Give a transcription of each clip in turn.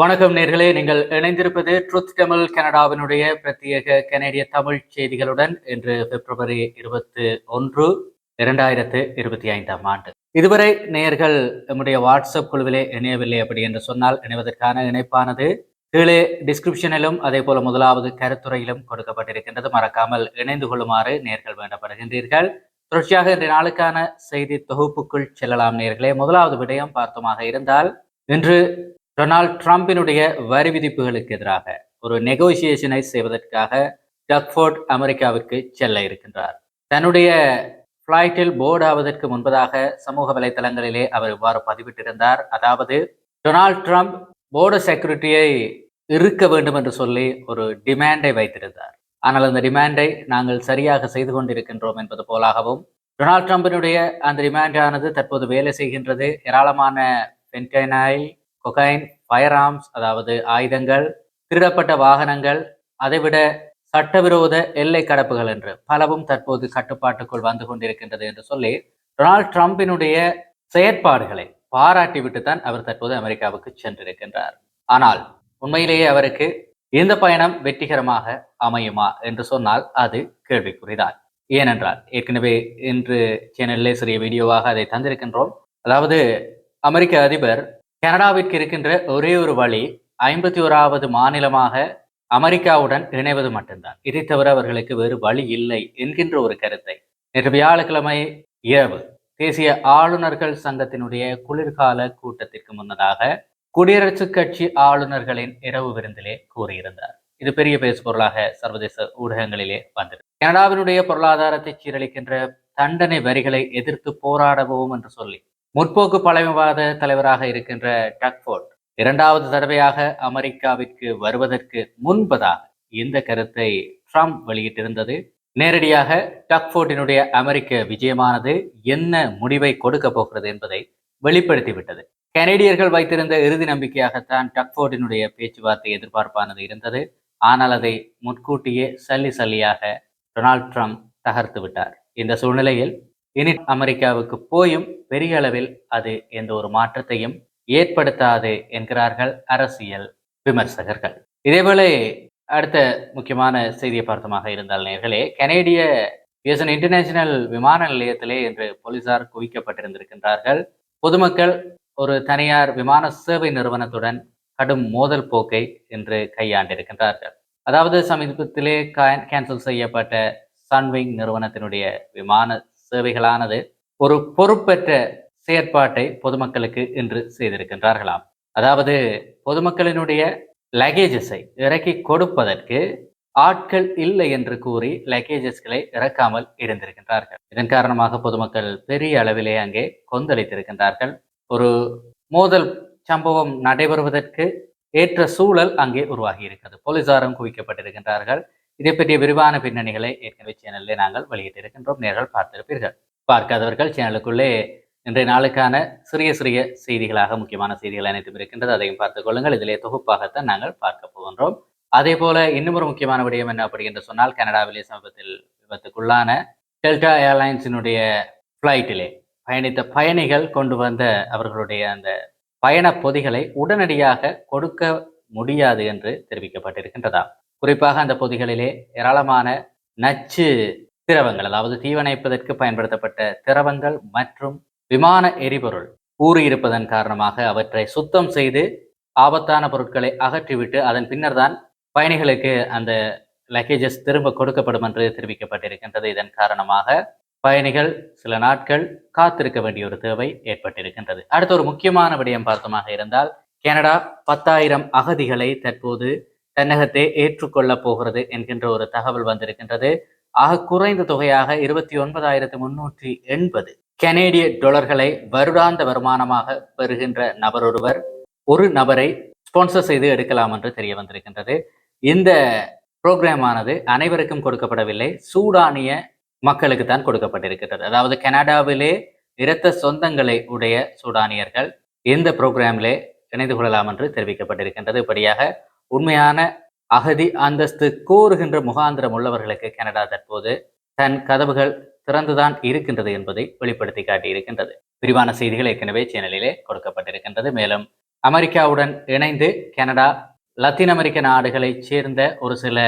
வணக்கம் நேர்களே. நீங்கள் இணைந்திருப்பது ட்ரூத் தமிழ் கனடாவினுடைய பிரத்யேக கனேடிய தமிழ் செய்திகளுடன் இன்று பிப்ரவரி இருபத்தி ஒன்று இரண்டாயிரத்து இருபத்தி ஐந்தாம் ஆண்டு. இதுவரை நேர்கள் நம்முடைய வாட்ஸ்அப் குழுவிலே இணையவில்லை அப்படி என்று சொன்னால் இணைவதற்கான இணைப்பானது கீழே டிஸ்கிரிப்ஷனிலும் அதே போல முதலாவது கருத்துறையிலும் கொடுக்கப்பட்டிருக்கின்றது. மறக்காமல் இணைந்து கொள்ளுமாறு நேர்கள் வேண்டப்படுகின்றீர்கள். தொடர்ச்சியாக இன்றைய நாளுக்கான செய்தி தொகுப்புக்குள் செல்லலாம் நேர்களே. முதலாவது விடயம் பார்த்தமாக இருந்தால் இன்று டொனால்ட் ட்ரம்பினுடைய வரி விதிப்புகளுக்கு எதிராக ஒரு நெகோசியேஷனை செய்வதற்காக டக்ஃபோர்ட் அமெரிக்காவிற்கு செல்ல இருக்கின்றார். தன்னுடைய ஃப்ளைட்டில் போர்டு ஆவதற்கு முன்பதாக சமூக வலைதளங்களிலே அவர் இவ்வாறு பதிவிட்டிருந்தார். அதாவது டொனால்ட் ட்ரம்ப் போர்டு செக்யூரிட்டியை இருக்க வேண்டும் என்று சொல்லி ஒரு டிமாண்டை வைத்திருந்தார். ஆனால் அந்த டிமாண்டை நாங்கள் சரியாக செய்து கொண்டிருக்கின்றோம் என்பது போலாகவும் டொனால்ட் ட்ரம்பினுடைய அந்த டிமாண்டானது தற்போது வேலை செய்கின்றது. ஏராளமான பென்டைனாயில் கொகைன் ஃபயர் ஆர்ம்ஸ் அதாவது ஆயுதங்கள் திருடப்பட்ட வாகனங்கள் அதைவிட சட்டவிரோத எல்லை கடப்புகள் என்று பலவும் தற்போது கட்டுப்பாட்டுக்குள் வந்து கொண்டிருக்கின்றது என்று சொல்லி டொனால்ட் ட்ரம்பினுடைய செயற்பாடுகளை பாராட்டிவிட்டு தான் அவர் தற்போது அமெரிக்காவுக்கு சென்றிருக்கின்றார். ஆனால் உண்மையிலேயே அவருக்கு இந்த பயணம் வெற்றிகரமாக அமையுமா என்று சொன்னால் அது கேள்விக்குறிதான். ஏனென்றால் ஏற்கனவே இன்று சேனலிலே சிறிய வீடியோவாக அதை தந்திருக்கின்றோம். அதாவது அமெரிக்க அதிபர் கனடாவிற்கு இருக்கின்ற ஒரே ஒரு வழி ஐம்பத்தி ஓராவது மாநிலமாக அமெரிக்காவுடன் இணைவது மட்டும்தான். இதை தவிர அவர்களுக்கு வேறு வழி இல்லை என்கின்ற ஒரு கருத்தை நேற்று வியாழக்கிழமை இரவு தேசிய ஆளுநர்கள் சங்கத்தினுடைய குளிர்கால கூட்டத்திற்கு முன்னதாக குடியரசுக் கட்சி ஆளுநர்களின் இரவு விருந்திலே கூறியிருந்தார். இது பெரிய பேசுபொருளாக சர்வதேச ஊடகங்களிலே வந்தது கனடாவினுடைய பொருளாதாரத்தை சீரழிக்கின்ற தண்டனை வரிகளை எதிர்த்து போராடவும் என்று சொல்லி முற்போக்கு பழமைவாத தலைவராக இருக்கின்ற டக்ஃபோர்ட் இரண்டாவது தடவையாக அமெரிக்காவிற்கு வருவதற்கு முன்பதாக இந்த கருத்தை ட்ரம்ப் வெளியிட்டிருந்தது. நேரடியாக டக்ஃபோர்டினுடைய அமெரிக்க விஜயமானது என்ன முடிவை கொடுக்க போகிறது என்பதை வெளிப்படுத்திவிட்டது. கனேடியர்கள் வைத்திருந்த இறுதி நம்பிக்கையாகத்தான் டக்ஃபோர்டினுடைய பேச்சுவார்த்தை எதிர்பார்ப்பானது இருந்தது. ஆனால் அதை முன்கூட்டியே சல்லி சல்லியாக டொனால்ட் ட்ரம்ப் தகர்த்து விட்டார். இந்த சூழ்நிலையில் இனி அமெரிக்காவுக்கு போயும் பெரிய அளவில் அது எந்த ஒரு மாற்றத்தையும் ஏற்படுத்தாது என்கிறார்கள் அரசியல் விமர்சகர்கள். இதேபோல அடுத்த முக்கியமான செய்தியை பார்த்தமாக இருந்தால் நேர்களே கனேடிய பிஎஸ்என் இன்டர்நேஷனல் விமான நிலையத்திலே இன்று போலீசார் குவிக்கப்பட்டிருந்திருக்கின்றார்கள். பொதுமக்கள் ஒரு தனியார் விமான சேவை நிறுவனத்துடன் கடும் மோதல் போக்கை இன்று கையாண்டிருக்கின்றார்கள். அதாவது சமீபத்திலே கேன்சல் செய்யப்பட்ட சன்விங் நிறுவனத்தினுடைய விமான சேவைகளானது ஒரு பொறுப்பற்ற செயற்பாட்டை பொதுமக்களுக்கு இன்று செய்திருக்கின்றார்களாம். அதாவது பொதுமக்களினுடைய லக்கேஜஸை இறக்கி கொடுப்பதற்கு ஆட்கள் இல்லை என்று கூறி லக்கேஜஸ்களை இறக்காமல் இருந்திருக்கின்றார்கள் இதன் காரணமாக பொதுமக்கள் பெரிய அளவிலே அங்கே கொந்தளித்திருக்கின்றார்கள். ஒரு மோதல் சம்பவம் நடைபெறுவதற்கு ஏற்ற சூழல் அங்கே உருவாகி இருக்கிறது போலீசாரும் குவிக்கப்பட்டிருக்கின்றார்கள். இதை பற்றிய விரிவான பின்னணிகளை ஏற்கனவே சேனலில் நாங்கள் வெளியிட்டிருக்கின்றோம். நேர்கள் பார்த்திருப்பீர்கள். பார்க்காதவர்கள் சேனலுக்குள்ளே இன்றைய நாளுக்கான சிறிய சிறிய செய்திகளாக முக்கியமான செய்திகள் அனைத்தும் இருக்கின்றது. அதையும் பார்த்துக் கொள்ளுங்கள். இதிலே தொகுப்பாகத்தான் நாங்கள் பார்க்க போகின்றோம். அதே போல இன்னும் ஒரு முக்கியமான விடயம் என்ன அப்படி என்று சொன்னால் கனடாவிலே சமீபத்தில் விபத்துக்குள்ளான டெல்டா ஏர்லைன்ஸினுடைய ஃப்ளைட்டிலே பயணித்த பயணிகள் கொண்டு வந்த அவர்களுடைய அந்த பயண பொதிகளை உடனடியாக கொடுக்க முடியாது என்று தெரிவிக்கப்பட்டிருக்கின்றதா குறிப்பாக அந்த பொதிகளிலே ஏராளமான நச்சு திரவங்கள் அதாவது தீவனைப்பதற்கு பயன்படுத்தப்பட்ட திரவங்கள் மற்றும் விமான எரிபொருள் ஊறியிருப்பதன் காரணமாக அவற்றை சுத்தம் செய்து ஆபத்தான பொருட்களை அகற்றிவிட்டு அதன் பின்னர் தான் பயணிகளுக்கு அந்த லக்கேஜஸ் திரும்ப கொடுக்கப்படும் என்று தெரிவிக்கப்பட்டிருக்கின்றது. இதன் காரணமாக பயணிகள் சில நாட்கள் காத்திருக்க வேண்டிய ஒரு தேவை ஏற்பட்டிருக்கின்றது. அடுத்த ஒரு முக்கியமான விடயம் பார்த்தமாக இருந்தால் கனடா பத்தாயிரம் அகதிகளை தற்போது தன்னகத்தை ஏற்றுக்கொள்ளப் போகிறது என்கின்ற ஒரு தகவல் வந்திருக்கின்றது. ஆக குறைந்த தொகையாக இருபத்தி ஒன்பதாயிரத்து முன்னூற்றி எண்பது கனேடிய டொலர்களை வருடாந்த வருமானமாக பெறுகின்ற நபர் ஒருவர் ஒரு நபரை ஸ்பான்சர் செய்து எடுக்கலாம் என்று தெரிய வந்திருக்கின்றது. இந்த புரோக்ராமானது அனைவருக்கும் கொடுக்கப்படவில்லை. சூடானிய மக்களுக்கு தான் கொடுக்கப்பட்டிருக்கின்றது. அதாவது கனடாவிலே இரத்த சொந்தங்களை உடைய சூடானியர்கள் இந்த புரோகிராமிலே இணைந்து கொள்ளலாம் என்று தெரிவிக்கப்பட்டிருக்கின்றது. இப்படியாக உண்மையான அகதி அந்தஸ்து கோருகின்ற முகாந்திரம் உள்ளவர்களுக்கு கனடா தற்போது தன் கதவுகள் திறந்துதான் இருக்கின்றது என்பதை வெளிப்படுத்தி காட்டியிருக்கின்றது. விரிவான செய்திகள் ஏற்கனவே சேனலிலே கொடுக்கப்பட்டிருக்கின்றது. மேலும் அமெரிக்காவுடன் இணைந்து கனடா லத்தீன் அமெரிக்க நாடுகளைச் சேர்ந்த ஒரு சில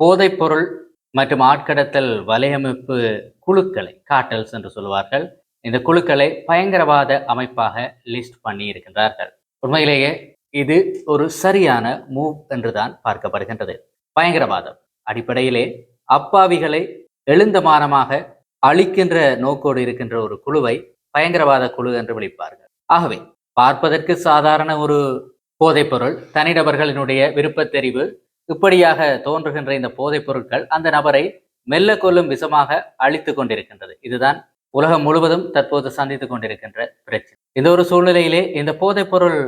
போதைப்பொருள் மற்றும் ஆட்கடத்தல் வலையமைப்பு குழுக்களை காட்டல்ஸ் என்று சொல்வார்கள். இந்த குழுக்களை பயங்கரவாத அமைப்பாக லிஸ்ட் பண்ணி இருக்கின்றார்கள் உண்மையிலேயே இது ஒரு சரியான மூவ் என்றுதான் பார்க்கப்படுகின்றது. பயங்கரவாதம். அடிப்படையிலே அப்பாவிகளை எழுந்தமானமாக அழிக்கின்ற நோக்கோடு இருக்கின்ற ஒரு குழுவை பயங்கரவாத குழு என்று விழிப்பார்கள் ஆகவே பார்ப்பதற்கு சாதாரண ஒரு போதைப்பொருள் தனிநபர்களினுடைய விருப்பத் தெரிவு இப்படியாக தோன்றுகின்ற இந்த போதைப் பொருட்கள் அந்த நபரை மெல்ல கொல்லும் விஷமாக அழித்து கொண்டிருக்கின்றது. இதுதான் உலகம் முழுவதும் தற்போது சந்தித்துக் கொண்டிருக்கின்ற பிரச்சனை. இந்த ஒரு சூழ்நிலையிலே இந்த போதைப்பொருள்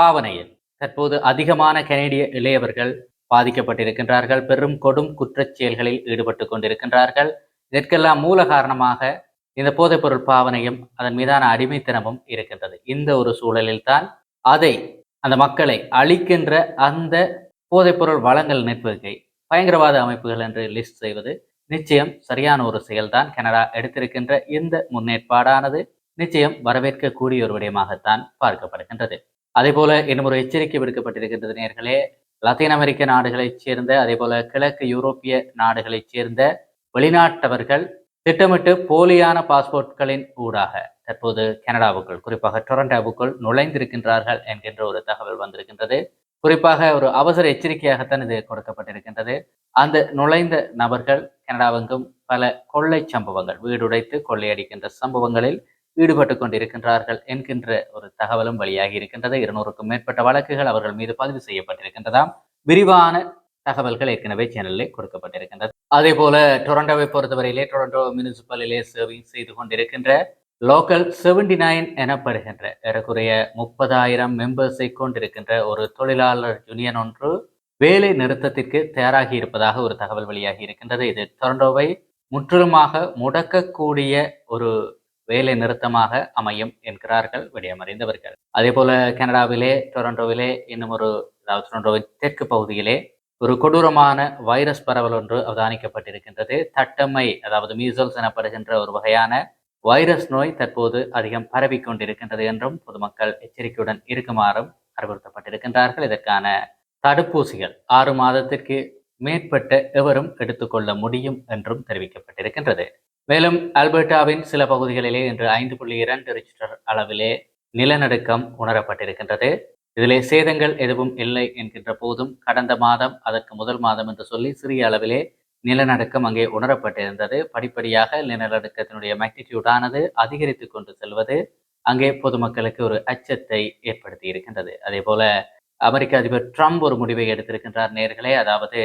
பாவனையில். தற்போது அதிகமான கனேடிய இளையவர்கள் பாதிக்கப்பட்டிருக்கின்றார்கள். பெரும் கொடும் குற்றச் செயல்களில் ஈடுபட்டு கொண்டிருக்கின்றார்கள். இதற்கெல்லாம் மூல காரணமாக இந்த போதைப்பொருள் பாவனையும் அதன் மீதான அடிமைத்தனமும் இருக்கின்றது. இந்த ஒரு சூழலில் தான் அதை அந்த மக்களை அழிக்கின்ற அந்த போதைப்பொருள் வளங்கள் நெட்வொர்க்கை பயங்கரவாத அமைப்புகள் என்று லிஸ்ட் செய்வது நிச்சயம் சரியான ஒரு செயல்தான். கனடா எடுத்திருக்கின்ற இந்த முன்னேற்பாடானது நிச்சயம் வரவேற்கக்கூடிய ஒரு விடயமாகத்தான் பார்க்கப்படுகின்றது. அதே போல இன்னும் ஒரு எச்சரிக்கை விடுக்கப்பட்டிருக்கின்றது நேர்களே. லத்தீன் அமெரிக்க நாடுகளைச் சேர்ந்த அதே போல கிழக்கு யூரோப்பிய நாடுகளைச் சேர்ந்த வெளிநாட்டவர்கள் திட்டமிட்டு போலியான பாஸ்போர்ட்களின் ஊடாக தற்போது கனடாவுக்குள் குறிப்பாக டொரண்டாவுக்குள் நுழைந்திருக்கின்றார்கள் என்கின்ற ஒரு தகவல் வந்திருக்கின்றது. குறிப்பாக ஒரு அவசர எச்சரிக்கையாகத்தான் இது கொடுக்கப்பட்டிருக்கின்றது. அந்த நுழைந்த நபர்கள் கனடாவெங்கும் பல கொள்ளை சம்பவங்கள் வீடுடைத்து கொள்ளையடிக்கின்ற சம்பவங்களில் ஈடுபட்டு கொண்டிருக்கின்றார்கள் என்கின்ற ஒரு தகவலும் வெளியாகி இருக்கின்றது. இருநூறுக்கும் மேற்பட்ட வழக்குகள் அவர்கள் மீது பதிவு செய்யப்பட்டிருக்கின்றதாம். விரிவான தகவல்கள் ஏற்கனவே சேனலில் கொடுக்கப்பட்டிருக்கின்றது. அதே போல டொரண்டோவை பொறுத்தவரையிலே டொரண்டோ முனிசிபலிலே சர்விங் செய்து கொண்டிருக்கின்ற லோக்கல் செவன்டி நைன் எனப்படுகின்ற ஏறக்குறைய முப்பதாயிரம் மெம்பர்ஸை கொண்டிருக்கின்ற ஒரு தொழிலாளர் யூனியன் ஒன்று வேலை நிறுத்தத்திற்கு தயாராகி இருப்பதாக ஒரு தகவல் வெளியாகி இருக்கின்றது. இது டொரண்டோவை முற்றிலுமாக முடக்கக்கூடிய ஒரு வேலை நிறுத்தமாக அமையும் என்கிறார்கள் விடயமறிந்தவர்கள். அதே போல கனடாவிலே டொரண்டோவிலே இன்னும் ஒரு அதாவது டொரண்டோவின் தெற்கு பகுதியிலே ஒரு கொடூரமான வைரஸ் பரவல் ஒன்று அவதானிக்கப்பட்டிருக்கின்றது. தட்டம்மை அதாவது மீசல்ஸ் எனப்படுகின்ற ஒரு வகையான வைரஸ் நோய் தற்போது அதிகம் பரவி கொண்டிருக்கின்றது என்றும் பொதுமக்கள் எச்சரிக்கையுடன் இருக்குமாறும் அறிவுறுத்தப்பட்டிருக்கின்றார்கள். இதற்கான தடுப்பூசிகள் ஆறு மாதத்திற்கு மேற்பட்ட எவரும் எடுத்துக்கொள்ள முடியும் என்றும் தெரிவிக்கப்பட்டிருக்கின்றது. மேலும் அல்பர்டாவின் சில பகுதிகளிலே இன்று ஐந்து புள்ளி இரண்டு ரிக்டர் அளவிலே நிலநடுக்கம் உணரப்பட்டிருக்கின்றது. இதிலே சேதங்கள் எதுவும் இல்லை என்கின்ற போதும் கடந்த மாதம் அதற்கு முதல் மாதம் என்று சொல்லி சிறிய அளவிலே நிலநடுக்கம் அங்கே உணரப்பட்டிருந்தது. படிப்படியாக நிலநடுக்கத்தினுடைய மேக்னிடியூடானது அதிகரித்து கொண்டு செல்வது அங்கே பொதுமக்களுக்கு ஒரு அச்சத்தை ஏற்படுத்தி இருக்கின்றது. அதே போல அமெரிக்க அதிபர் ட்ரம்ப் ஒரு முடிவை எடுத்திருக்கின்றார் நேர்களே. அதாவது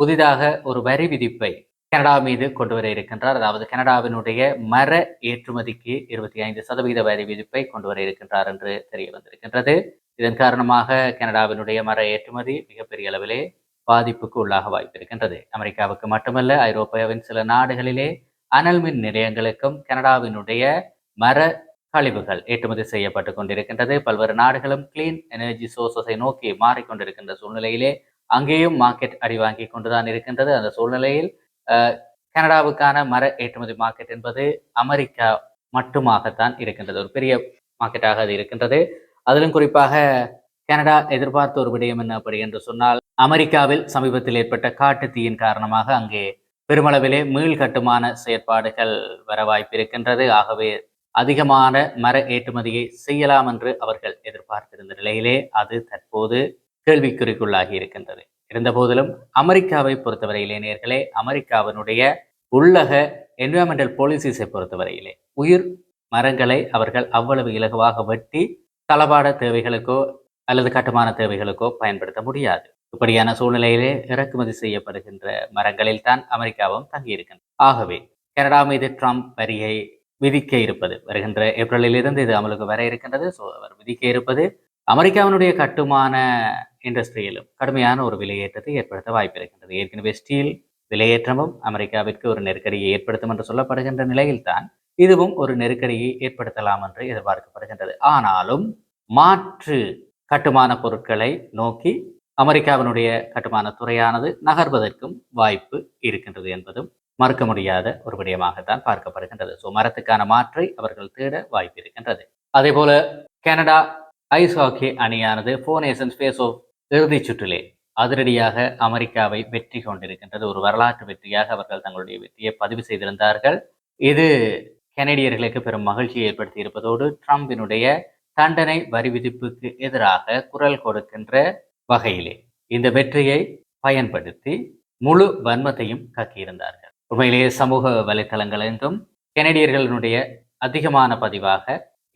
புதிதாக ஒரு வரி விதிப்பை கனடா மீது கொண்டு வர இருக்கின்றார். அதாவது கனடாவினுடைய மர ஏற்றுமதிக்கு இருபத்தி ஐந்து சதவீத வரி விதிப்பை கொண்டு வர இருக்கின்றார் என்று தெரிய வந்திருக்கின்றது. இதன் காரணமாக கனடாவினுடைய மர ஏற்றுமதி மிகப்பெரிய அளவிலே பாதிப்புக்கு உள்ளாக வாய்ப்பு இருக்கின்றது. அமெரிக்காவுக்கு மட்டுமல்ல ஐரோப்பாவின் சில நாடுகளிலே அனல் மின் நிலையங்களுக்கும் கனடாவினுடைய மர கழிவுகள் ஏற்றுமதி செய்யப்பட்டு கொண்டிருக்கின்றது. பல்வேறு நாடுகளும் கிளீன் எனர்ஜி சோர்சஸை நோக்கி மாறிக்கொண்டிருக்கின்ற சூழ்நிலையிலே அங்கேயும் மார்க்கெட் அடிவாங்கி கொண்டுதான் இருக்கின்றது. அந்த சூழ்நிலையில் கனடாவுக்கான மர ஏற்றுமதி மார்க்கெட் என்பது அமெரிக்கா மட்டுமாகத்தான் இருக்கின்றது. ஒரு பெரிய மார்க்கெட்டாக அது இருக்கின்றது. அதிலும் குறிப்பாக கனடா எதிர்பார்த்த ஒரு விடயம் என்ன அப்படி என்று சொன்னால் அமெரிக்காவில் சமீபத்தில் ஏற்பட்ட காட்டு தீயின் காரணமாக அங்கே பெருமளவிலே மீள் கட்டுமான செயற்பாடுகள் வர வாய்ப்பு இருக்கின்றது. ஆகவே அதிகமான மர ஏற்றுமதியை செய்யலாம் என்று அவர்கள் எதிர்பார்த்திருந்த நிலையிலே அது தற்போது கேள்விக்குறிக்குள்ளாகி இருக்கின்றது. இருந்த போதிலும் அமெரிக்காவை பொறுத்தவரையிலே நேர்களே அமெரிக்காவினுடைய உள்ளக என்விரான்மெண்டல் பாலிசிஸை பொறுத்தவரையிலே உயிர் மரங்களை அவர்கள் அவ்வளவு இலகுவாக வெட்டி தளபாட தேவைகளுக்கோ அல்லது கட்டுமான தேவைகளுக்கோ பயன்படுத்த முடியாது. இப்படியான சூழ்நிலையிலே இறக்குமதி செய்யப்படுகின்ற மரங்களில் தான் அமெரிக்காவும் தங்கியிருக்கின்றது. ஆகவே கனடா மீது ட்ரம்ப் வரியை விதிக்க இருப்பது வருகின்ற ஏப்ரலில் இருந்து இது அமலுக்கு வர இருக்கின்றது. ஸோ அவர் விதிக்க இருப்பது அமெரிக்காவினுடைய கட்டுமான இண்டஸ்ட்ரியிலும் கடுமையான ஒரு விலையேற்றத்தை ஏற்படுத்த வாய்ப்பு இருக்கின்றது. ஏற்கனவே ஸ்டீல் விலையேற்றமும் அமெரிக்காவிற்கு ஒரு நெருக்கடியை ஏற்படுத்தும் என்று சொல்லப்படுகின்ற நிலையில்தான் இதுவும் ஒரு நெருக்கடியை ஏற்படுத்தலாம் என்று எதிர்பார்க்கப்படுகின்றது. ஆனாலும் மாற்று கட்டுமான பொருட்களை நோக்கி அமெரிக்காவினுடைய கட்டுமான துறையானது நகர்வதற்கும் வாய்ப்பு இருக்கின்றது என்பதும் மறுக்க முடியாத ஒரு விடயமாகத்தான் பார்க்கப்படுகின்றது. ஸோ மரத்துக்கான மாற்றை அவர்கள் தேட வாய்ப்பு இருக்கின்றது. அதே போல கனடா ஐஸ் ஹாக்கி அணியானது ஃபோர் நேஷன்ஸ் ஃபேஸ் ஆஃப் இறுதிச் சுற்றிலே அதிரடியாக அமெரிக்காவை வெற்றி கொண்டிருக்கின்றது. ஒரு வரலாற்று வெற்றியாக அவர்கள் தங்களுடைய வெற்றியை பதிவு செய்திருந்தார்கள். இது கனடியர்களுக்கு பெரும் மகிழ்ச்சியை ஏற்படுத்தி இருப்பதோடு ட்ரம்பினுடைய தண்டனை வரி விதிப்புக்கு எதிராக குரல் கொடுக்கின்ற வகையிலே இந்த வெற்றியை பயன்படுத்தி முழு வன்மத்தையும் கக்கியிருந்தார்கள். உண்மையிலேயே சமூக வலைத்தளங்கள் என்றும் கெனடியர்களினுடைய அதிகமான பதிவாக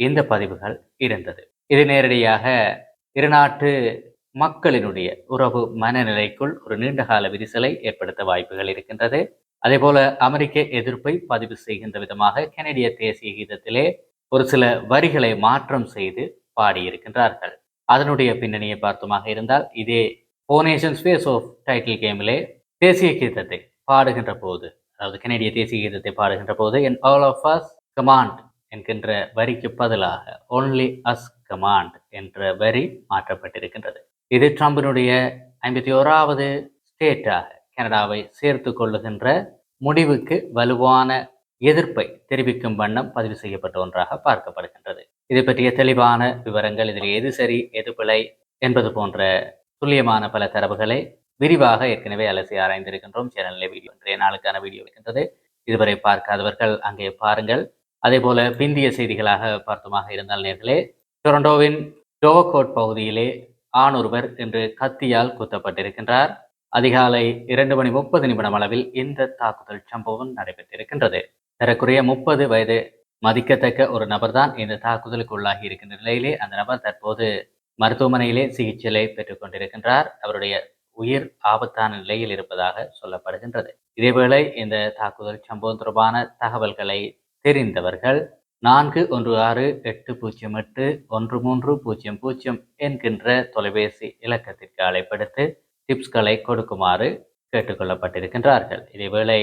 இந்த பதிவுகள் இருந்தது. இது நேரடியாக இருநாட்டு மக்களினுடைய உறவு மனநிலைக்குள் ஒரு நீண்டகால விரிசலை ஏற்படுத்த வாய்ப்புகள் இருக்கின்றது. அதே போல அமெரிக்க எதிர்ப்பை பதிவு செய்கின்ற விதமாக கெனடிய தேசிய கீதத்திலே ஒரு சில வரிகளை மாற்றம் செய்து பாடியிருக்கின்றார்கள். அதனுடைய பின்னணியை பார்த்தமாக இருந்தால் இதே போனேஷன் ஸ்பேஸ் ஆஃப் டைட்டில் கேமிலே தேசிய கீதத்தை பாடுகின்ற போது அதாவது கெனடிய தேசிய கீதத்தை பாடுகின்ற போது in all of us command என்கின்ற வரிக்கு பதிலாக ஒன்லி அஸ் கமாண்ட் என்ற வரி மாற்றப்பட்டிருக்கின்றது. இது ட்ரம்பினுடைய ஐம்பத்தி ஓராவது ஸ்டேட்டாக கனடாவை சேர்த்து கொள்ளுகின்ற முடிவுக்கு வலுவான எதிர்ப்பை தெரிவிக்கும் வண்ணம் பதிவு செய்யப்பட்ட ஒன்றாக பார்க்கப்படுகின்றது. இது பற்றிய தெளிவான விவரங்கள் இதில் எது சரி எது பிழை என்பது போன்ற துல்லியமான பல தரவுகளை விரிவாக ஏற்கனவே அலசி ஆராய்ந்திருக்கின்றோம். சேனலில் வீடியோ இன்றைய நாளுக்கான வீடியோ இருக்கின்றது. இதுவரை பார்க்காதவர்கள் அங்கே பாருங்கள். அதே போல பிந்திய செய்திகளாக பார்த்துமாக இருந்தால் நேர்களே டொரண்டோவின் டோவகோட் பகுதியிலே ஆண் ஒருவர் இன்று கத்தியால் குத்தப்பட்டிருக்கின்றார். அதிகாலை இரண்டு மணி முப்பது நிமிடம் அளவில் இந்த தாக்குதல் சம்பவம் நடைபெற்றிருக்கின்றது. தரக்குறைய முப்பது வயது மதிக்கத்தக்க ஒரு நபர்தான் இந்த தாக்குதலுக்கு உள்ளாகி இருக்கின்ற நிலையிலே அந்த நபர் தற்போது மருத்துவமனையிலே சிகிச்சை பெற்றுக் கொண்டிருக்கின்றார். அவருடைய உயிர் ஆபத்தான நிலையில் இருப்பதாக சொல்லப்படுகின்றது. இதேவேளை இந்த தாக்குதல் சம்பவம் தொடர்பான தகவல்களை தெரிந்தவர்கள் நான்கு ஒன்று ஆறு எட்டு பூஜ்ஜியம் எட்டு ஒன்று மூன்று பூஜ்ஜியம் பூஜ்ஜியம் என்கின்ற தொலைபேசி இலக்கத்திற்கு அழைப்படுத்து டிப்ஸ்களை கொடுக்குமாறு கேட்டுக்கொள்ளப்பட்டிருக்கின்றார்கள். இதேவேளை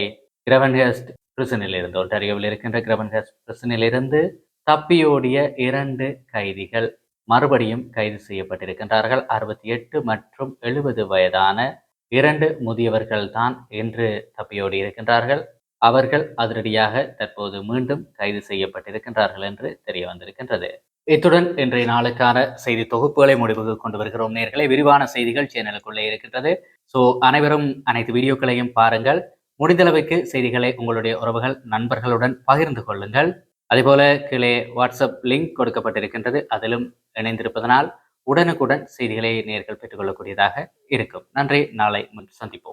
கிரவன்ஹெஸ்ட் பிரிசனில் இருந்து ஒன்டாரியோவில் இருக்கின்ற கிரவன்ஹெஸ்ட் பிரிசனில் இருந்து தப்பியோடிய இரண்டு கைதிகள் மறுபடியும் கைது செய்யப்பட்டிருக்கின்றார்கள். அறுபத்தி எட்டு மற்றும் எழுபது வயதான இரண்டு முதியவர்கள் தான் இன்று தப்பியோடி இருக்கின்றார்கள். அவர்கள் அதிரடியாக தற்போது மீண்டும் கைது செய்யப்பட்டிருக்கின்றார்கள் என்று தெரிய வந்திருக்கின்றது. இத்துடன் இன்றைய நாளுக்கான செய்தி தொகுப்புகளை முடிவுக்கு கொண்டு வருகிறோம் நேர்களை. விரிவான செய்திகள் சேனலுக்குள்ளே இருக்கின்றது. ஸோ அனைவரும் அனைத்து வீடியோக்களையும் பாருங்கள். முடிந்தளவுக்கு செய்திகளை உங்களுடைய உறவுகள் நண்பர்களுடன் பகிர்ந்து கொள்ளுங்கள். அதேபோல கீழே வாட்ஸ்அப் லிங்க் கொடுக்கப்பட்டிருக்கின்றது. அதிலும் இணைந்திருப்பதனால் உடனுக்குடன் செய்திகளை நேர்கள் பெற்றுக்கொள்ளக்கூடியதாக இருக்கும். நன்றி. நாளை சந்திப்போம்.